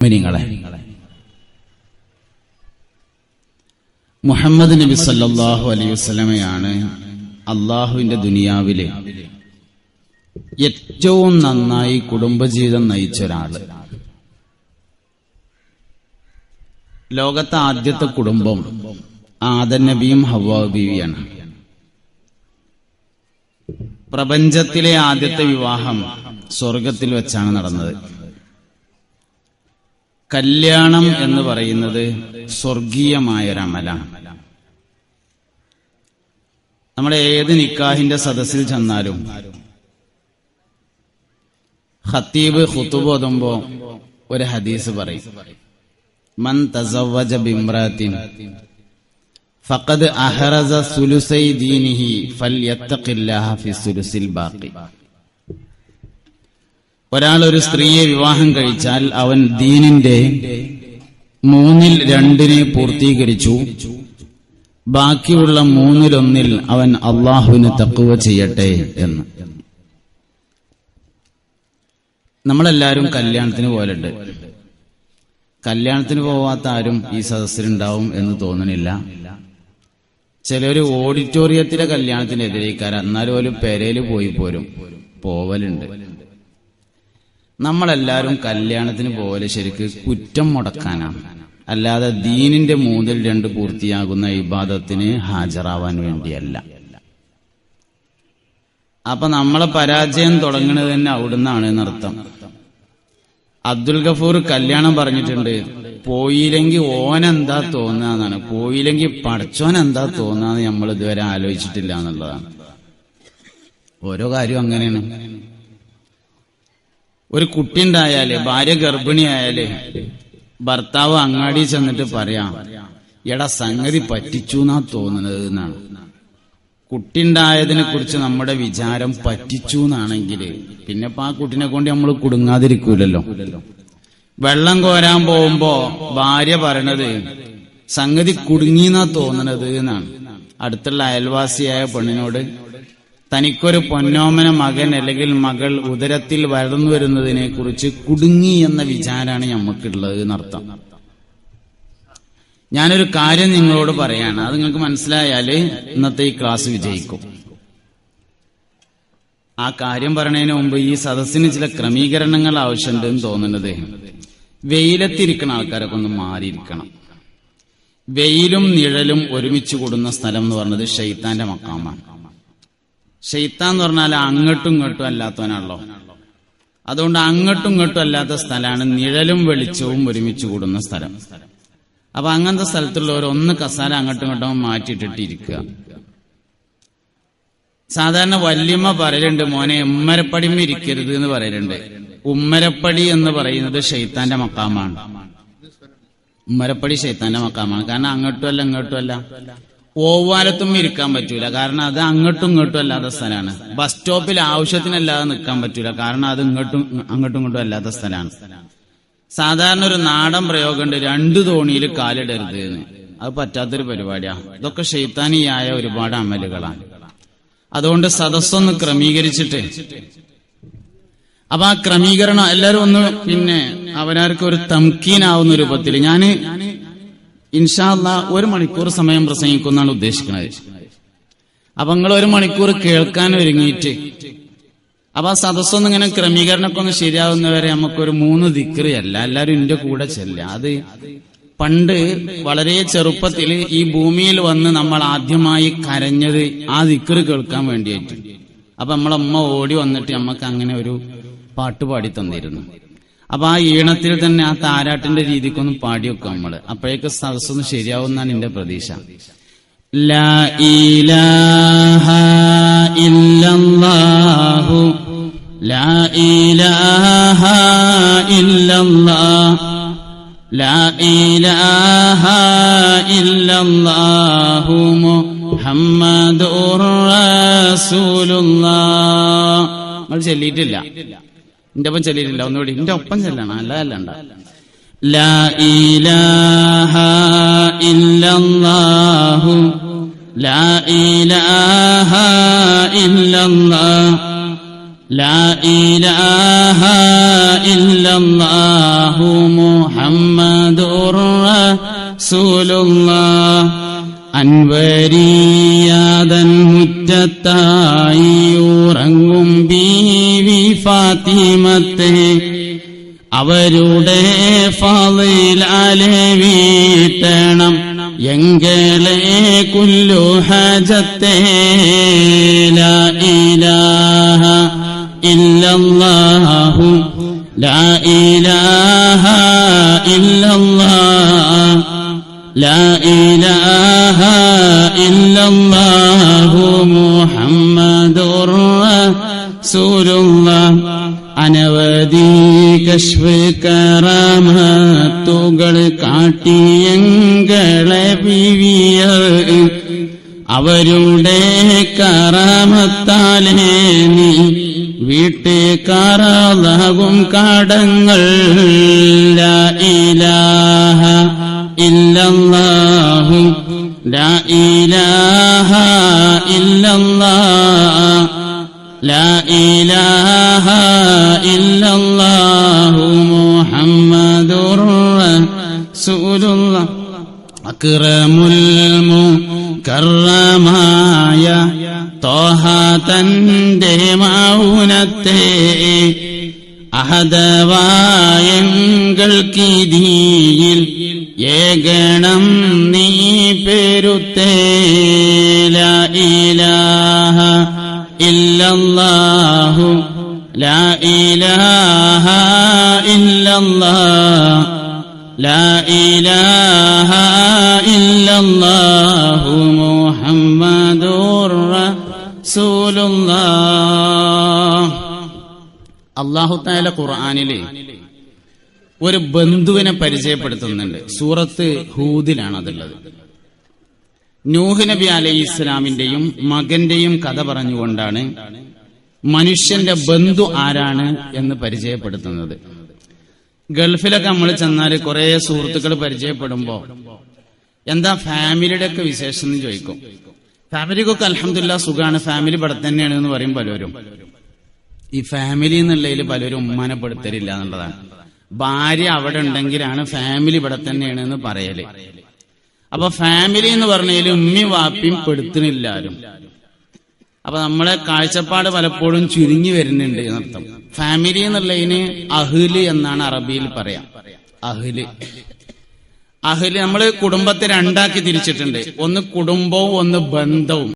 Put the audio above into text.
മിനിങ്ങളെ. മുഹമ്മദ് നബി സല്ലല്ലാഹു അലൈഹി വസല്ലമയാണ് അള്ളാഹുവിന്റെ ദുനിയാവിലെ ഏറ്റവും നന്നായി കുടുംബജീവിതം നയിച്ച ഒരാൾ. ലോകത്തെ ആദ്യത്തെ കുടുംബം ആദൻ നബിയും ഹവാബിയാണ് പ്രപഞ്ചത്തിലെ ആദ്യത്തെ വിവാഹം സ്വർഗത്തിൽ വെച്ചാണ് നടന്നത്. കല്യാണം എന്ന് പറയുന്നത് സ്വർഗീയമായൊരമലാണ്. നമ്മുടെ ഏത് നിക്കാഹിന്റെ സദസ്സിൽ ചെന്നാലും ഹത്തീബ് ഹുത്തുബ് ഓതുമ്പോ ഒരു ഹദീസ് പറയും. മൻ തസവ്വജ ബിംറാത്തിൻ ഫഖദ് അഹറസ സുലുസൈ ദീനിഹി ഫൽയത്തഖില്ലാഹ ഫി സുലുസിൽ ബാഖി. ഒരാൾ ഒരു സ്ത്രീയെ വിവാഹം കഴിച്ചാൽ അവൻ ദീനിന്റെ മൂന്നിൽ രണ്ടിനെ പൂർത്തീകരിച്ചു. ബാക്കിയുള്ള മൂന്നിലൊന്നിൽ അവൻ അള്ളാഹുവിന് തക്കുവ ചെയ്യട്ടെ എന്ന്. നമ്മളെല്ലാരും കല്യാണത്തിന് പോലുണ്ട് കല്യാണത്തിന് പോവാത്ത ആരും ഈ സദസ്സിലുണ്ടാവും എന്ന് തോന്നണില്ല. ചിലര് ഓഡിറ്റോറിയത്തിലെ കല്യാണത്തിന് കല്യാണത്തിനെതിരേക്കാര. എന്നാലും ഒരു പെരയിൽ പോയി പോരും. പോവലുണ്ട്. നമ്മളെല്ലാരും കല്യാണത്തിന് പോലെ ശരിക്ക് കുറ്റം മുടക്കാനാണ് അല്ലാതെ ദീനിന്റെ മൂന്നിൽ രണ്ട് പൂർത്തിയാകുന്ന ഇബാദത്തിന് ഹാജരാവാൻ വേണ്ടിയല്ല. അപ്പൊ നമ്മളെ പരാജയം തുടങ്ങുന്നത് തന്നെ അവിടുന്നാണ് എന്നർത്ഥം. അബ്ദുൽ ഗഫൂർ കല്യാണം പറഞ്ഞിട്ടുണ്ട് പോയില്ലെങ്കിൽ ഓനെന്താ തോന്നാന്നാണ്. പോയില്ലെങ്കിൽ പഠിച്ചോൻ എന്താ തോന്നാന്ന് നമ്മൾ ഇതുവരെ ആലോചിച്ചിട്ടില്ല എന്നുള്ളതാണ്. ഓരോ കാര്യവും അങ്ങനെയാണ്. ഒരു കുട്ടി ഉണ്ടായാൽ ഭാര്യ ഗർഭിണിയായാൽ ഭർത്താവ് അങ്ങാടി ചെന്നിട്ട് പറയാം എടാ സംഗതി പറ്റിച്ചു എന്നാ തോന്നുന്നത് എന്നാണ്. കുട്ടിണ്ടായതിനെ കുറിച്ച് നമ്മുടെ വിചാരം പറ്റിച്ചു എന്നാണെങ്കിൽ പിന്നെ ഇപ്പൊ ആ കുട്ടിനെ കൊണ്ട് നമ്മൾ കുടുങ്ങാതിരിക്കൂലല്ലോ. വെള്ളം കോരാൻ പോകുമ്പോ ഭാര്യ പറയണത് സംഗതി കുടുങ്ങിന്നാ തോന്നണത് എന്നാണ്. അടുത്തുള്ള അയൽവാസിയായ പെണ്ണിനോട് തനിക്കൊരു പൊന്നോമന മകൻ അല്ലെങ്കിൽ മകൾ ഉദരത്തിൽ വളർന്നു വരുന്നതിനെ കുറിച്ച് കുടുങ്ങി എന്ന വിചാരമാണ് നമുക്കുള്ളത് എന്നർത്ഥം. ഞാനൊരു കാര്യം നിങ്ങളോട് പറയാണ്. അത് നിങ്ങൾക്ക് മനസ്സിലായാൽ ഇന്നത്തെ ഈ ക്ലാസ് വിജയിക്കും. ആ കാര്യം പറയുന്നതിന് മുമ്പ് ഈ സദസ്സിന് ചില ക്രമീകരണങ്ങൾ ആവശ്യമുണ്ട് എന്ന് തോന്നുന്നത്. വെയിലത്തിരിക്കുന്ന ആൾക്കാരൊക്കെ ഒന്ന് മാറിയിരിക്കണം. വെയിലും നിഴലും ഒരുമിച്ച് കൂടുന്ന സ്ഥലം എന്ന് പറഞ്ഞത് ഷെയ്ത്താന്റെ മക്കാമാണ്. ഷെയ്ത്താൻ എന്ന് പറഞ്ഞാൽ അങ്ങോട്ടും ഇങ്ങോട്ടും അല്ലാത്തവനാണല്ലോ. അതുകൊണ്ട് അങ്ങോട്ടും ഇങ്ങോട്ടും അല്ലാത്ത സ്ഥലമാണ് നിഴലും വെളിച്ചവും ഒരുമിച്ച് കൂടുന്ന സ്ഥലം. അപ്പൊ അങ്ങനത്തെ സ്ഥലത്തുള്ളവർ ഒന്ന് കസാല അങ്ങോട്ടും ഇങ്ങോട്ടും മാറ്റിയിട്ടിട്ട് ഇരിക്കുക സാധാരണ വല്യമ്മ പറയലുണ്ട് മോനെ ഉമ്മരപ്പടിമ ഇരിക്കരുത് എന്ന് പറയലുണ്ട്. ഉമ്മരപ്പടി എന്ന് പറയുന്നത് ഷെയ്ത്താന്റെ മക്കാമാണ്. ഉമ്മരപ്പടി ഷെയ്ത്താന്റെ മക്കാമാണ്. കാരണം അങ്ങോട്ടും അല്ല ഇങ്ങോട്ടും അല്ല. ഓവാലത്തും ഇരിക്കാൻ പറ്റൂല. കാരണം അത് അങ്ങോട്ടും ഇങ്ങോട്ടും അല്ലാത്ത സ്ഥലമാണ്. ബസ് സ്റ്റോപ്പിൽ ആവശ്യത്തിനല്ലാതെ നിൽക്കാൻ പറ്റൂല. കാരണം അത് ഇങ്ങോട്ടും അങ്ങോട്ടും ഇങ്ങോട്ടും അല്ലാത്ത സ്ഥലമാണ്. സാധാരണ ഒരു നാടൻ പ്രയോഗമുണ്ട്. രണ്ടു തോണിയിൽ കാലിടരുത് എന്ന്. അത് പറ്റാത്തൊരു പരിപാടിയാണ് ഇതൊക്കെ ഷെയ്ത്താനിയായ ഒരുപാട് അമലുകളാണ്. അതുകൊണ്ട് സദസ്സൊന്ന് ക്രമീകരിച്ചിട്ട്. അപ്പൊ ആ ക്രമീകരണം എല്ലാവരും ഒന്ന് പിന്നെ അവരാർക്ക് ഒരു തംക്കീനാവുന്ന രൂപത്തിൽ. ഞാൻ ഇൻഷാല്ല ഒരു മണിക്കൂർ സമയം പ്രസംഗിക്കുന്നാണ് ഉദ്ദേശിക്കുന്നത് അപ്പൊ നിങ്ങൾ ഒരു മണിക്കൂർ കേൾക്കാൻ ഒരുങ്ങിയിട്ട് അപ്പൊ ആ സദസ്സൊന്നും ഇങ്ങനെ ക്രമീകരണമൊക്കെ ഒന്ന് ശരിയാവുന്നവരെ നമുക്കൊരു മൂന്ന് ദിക്റിയല്ല എല്ലാവരും എന്റെ കൂടെ ചെല്ല. അത് പണ്ട് വളരെ ചെറുപ്പത്തിൽ ഈ ഭൂമിയിൽ വന്ന് നമ്മൾ ആദ്യമായി കരഞ്ഞത് ആ ദിക്റ് കേൾക്കാൻ വേണ്ടിയിട്ട് അപ്പൊ നമ്മളമ്മ ഓടി വന്നിട്ട് നമുക്ക് അങ്ങനെ ഒരു പാട്ട് പാടി തന്നിരുന്നു. അപ്പൊ ആ ഈണത്തിൽ തന്നെ ആ താരാട്ടിന്റെ രീതിക്കൊന്നും പാടിയൊക്കെ നമ്മൾ. അപ്പോഴേക്ക് ശരിയാവും ശരിയാവുന്നാണ് എന്റെ പ്രതീക്ഷ. ലാ ഇലാഹ ലാ ഇലാഹ ലാ ഇലാഹ ഇല്ലല്ലാഹു നമ്മൾ ചൊല്ലിയിട്ടില്ല. എന്റെ ഒപ്പം ചൊല്ലിയിട്ടില്ല ഒന്നുകൂടി എന്റെ ഒപ്പം ചെല്ലണം അല്ല അല്ലണ്ട ലാ ഇലാഹ ഇല്ലല്ലാഹു ലാ ഇലാഹ ഇല്ലല്ലാഹ് لا إله إلا الله محمد رسول الله അൻവരിയാതൻ മുറ്റത്തായി ഉറങ്ങും ബീവി ഫാത്തിമത്തെ അവരുടെ ഫാലയിലാലെ വീട്ടണം എങ്കിലെ കുല്ലു ഹജത്തെ ലാ ഇലാഹ ഇല്ലല്ലാഹു. ലാ ഇലാഹ ഇല്ലല്ലാഹു. അനവധി കശ്വ് കറാമത്തുകൾ കാട്ടിയങ്ങളെ വിവിയർ. അവരുടെ കറാമത്താലേ നീ വീട്ടുകാരാകും കടങ്ങൾ. ലാ ഇലാഹ ഇല്ലല്ലാഹു. ഇലാഹ ഇല്ലല്ലാഹ് ലാ ഇലാഹ ഇല്ലല്ലാഹു മുഹമ്മദുർ റസൂലുള്ളാഹ് അക്രമുൽ മുകറമായ തോഹ തന്റെ മൗനത്തെ അഹദവായങ്കൾക്കിതിയിൽ ഏകണം നീ പെരുത്തേ. ലാ ഇലാഹ ഇല്ലല്ലാഹു ലാ ഇലാഹ ഇല്ലല്ലാഹ് لا إله إلا الله محمد رسول الله അള്ളാഹു താല ഖുർആാനില് ഒരു ബന്ധുവിനെ പരിചയപ്പെടുത്തുന്നുണ്ട് സൂറത്ത് ഹൂദിലാണ് അതുള്ളത് നൂഹ് നബി അലൈഹി ഇസ്ലാമിന്റെയും മകന്റെയും കഥ പറഞ്ഞുകൊണ്ടാണ് മനുഷ്യന്റെ ബന്ധു ആരാണ് എന്ന് പരിചയപ്പെടുത്തുന്നത്. ഗൾഫിലൊക്കെ നമ്മൾ ചെന്നാൽ കുറെ സുഹൃത്തുക്കൾ പരിചയപ്പെടുമ്പോ എന്താ ഫാമിലിയുടെ ഒക്കെ വിശേഷം എന്ന് ചോദിക്കും. ഫാമിലിക്കൊക്കെ അലഹമില്ല സുഖമാണ് ഫാമിലി ഇവിടെ തന്നെയാണ് എന്ന് പറയും പലരും. ഈ ഫാമിലി എന്നുള്ളതിൽ പലരും ഉമ്മാനെ പെടുത്തരില്ല എന്നുള്ളതാണ്. ഭാര്യ അവിടെ ഉണ്ടെങ്കിലാണ് ഫാമിലി ഇവിടെ തന്നെയാണ് എന്ന് പറയൽ. അപ്പൊ ഫാമിലി എന്ന് പറഞ്ഞതിൽ ഉമ്മി വാപ്പിയും പെടുത്തുന്നില്ല ആരും. അപ്പൊ നമ്മളെ കാഴ്ചപ്പാട് പലപ്പോഴും ചുരുങ്ങി വരുന്നുണ്ട് എന്നർത്ഥം. ഫാമിലി എന്നുള്ളതിന് അഹ്ല് എന്നാണ് അറബിയിൽ പറയാം. അഹ്ല്. അഹ്ല് നമ്മൾ കുടുംബത്തെ രണ്ടാക്കി തിരിച്ചിട്ടുണ്ട്. ഒന്ന് കുടുംബവും ഒന്ന് ബന്ധവും.